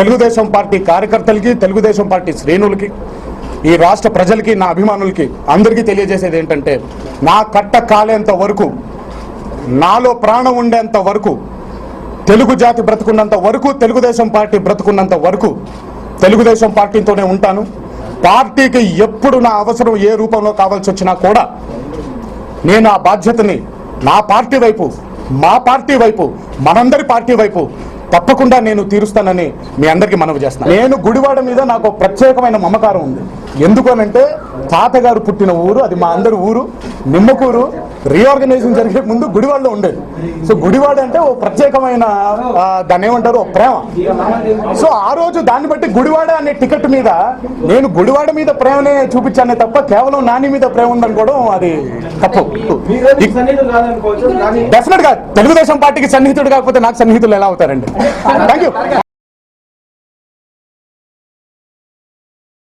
Telugu Desam party కార్యకర్తలకి Telugu Desam party శ్రేణులకి ఈ రాష్ట్ర ప్రజలకి నా అభిమానులకి అందరికీ తెలియజేసేది ఏంటంటే నా కట్ట కాలేంత వరకు నాలో ప్రాణం ఉండేంత వరకు తెలుగు జాతి బ్రతుకున్నంత వరకు తెలుగుదేశం పార్టీ బ్రతుకున్నంత వరకు తెలుగుదేశం పార్టీతోనే ఉంటాను. పార్టీకి ఎప్పుడు నా అవసరం ఏ రూపంలో కావాల్సి వచ్చినా కూడా నేను ఆ బాధ్యతని నా పార్టీ వైపు మా పార్టీ వైపు మనందరి పార్టీ వైపు తప్పకుండా నేను తీరుస్తానని మీ అందరికీ మనవి చేస్తాను నేను గుడివాడ మీద నాకు ఒక ప్రత్యేకమైన మమకారం ఉంది. ఎందుకు అంటే తాతగారు పుట్టిన ఊరు అది మా అందరి ఊరు నిమ్మకూరు రీఆర్గనైజేషన్ జరిగే ముందు గుడివాడలో ఉండేది. సో గుడివాడ అంటే ఓ ప్రత్యేకమైన దాన్ని ఏమంటారు? ఓ ప్రేమ. సో ఆ రోజు దాన్ని బట్టి గుడివాడ అనే టికెట్ మీద నేను గుడివాడ మీద ప్రేమనే చూపించానే తప్ప కేవలం నాని మీద ప్రేమ ఉందనుకోవడం అది తప్పు. డెఫినెట్గా తెలుగుదేశం పార్టీకి సన్నిహితుడు కాకపోతే నాకు సన్నిహితులు ఎలా అవుతారండి? Thank you